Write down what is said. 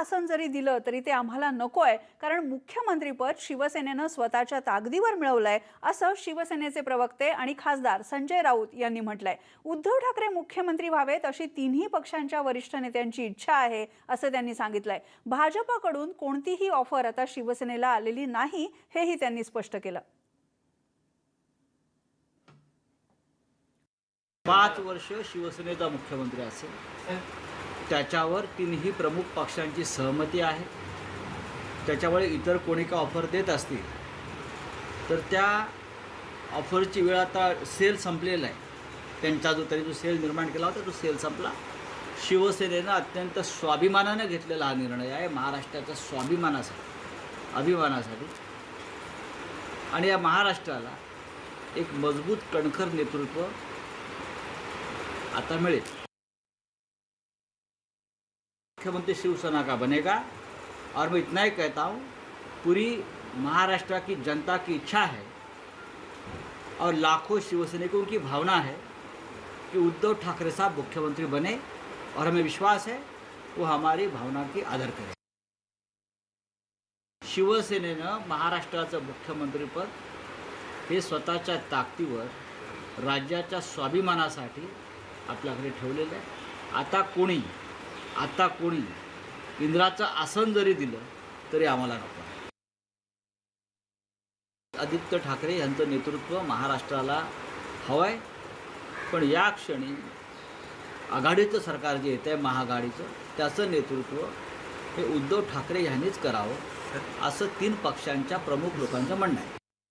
आसन जरी दिलं तरी ते आम्हाला नकोय. कारण मुख्यमंत्रीपद शिवसेनेनं स्वतःच्या ताकदीवर मिळवलंय असं शिवसेनेचे प्रवक्ते आणि खासदार संजय राऊत यांनी म्हटलंय. उद्धव ठाकरे मुख्यमंत्री व्हावेत अशी तिन्ही पक्षांच्या वरिष्ठ नेत्यांची इच्छा आहे असं त्यांनी सांगितलंय. भाजपाकडून कोणतीही ऑफर आता शिवसेनेला आलेली नाही हेही त्यांनी स्पष्ट केलं. पाच वर्ष शिवसेनेचा मुख्यमंत्री असेल. त्याच्यावर तीनही प्रमुख पक्षांची सहमती आहे. त्याच्यामुळे इतर कोणी का ऑफर देत असतील? तर त्या ऑफरची वेळ आता सेल संपलेला आहे. त्यांचा जो तरी जो सेल निर्माण केला होता तो सेल संपला. शिवसेनेनं अत्यंत स्वाभिमानानं घेतलेला हा निर्णय आहे महाराष्ट्राच्या स्वाभिमानासाठी अभिमानासाठी. आणि या महाराष्ट्राला एक मजबूत कणखर नेतृत्व आता मिळेल. मुख्यमंत्री शिवसेना का बनेगा। और मैं इतना ही कहता हूँ, पूरी महाराष्ट्र की जनता की इच्छा है और लाखों शिवसैनिकों की भावना है कि उद्धव ठाकरे साहब मुख्यमंत्री बने और हमें विश्वास है, वो हमारी भावना की आदर करें। शिवसेनेनं महाराष्ट्राचं मुख्यमंत्रीपद हे स्वतःच्या ताकदीवर, राज्याच्या स्वाभिमानासाठी आपल्याकडे ठेवलेलं आहे. आता कोणी आता कोणी इंद्राचं आसन जरी दिलं तरी आम्हाला नको. आदित्य ठाकरे यांचं नेतृत्व महाराष्ट्राला हवं आहे पण या क्षणी आघाडीचं सरकार जे येतं आहे महाआघाडीचं त्याचं नेतृत्व हे उद्धव ठाकरे यांनीच करावं असं तीन पक्षांच्या प्रमुख लोकांचं म्हणणं आहे.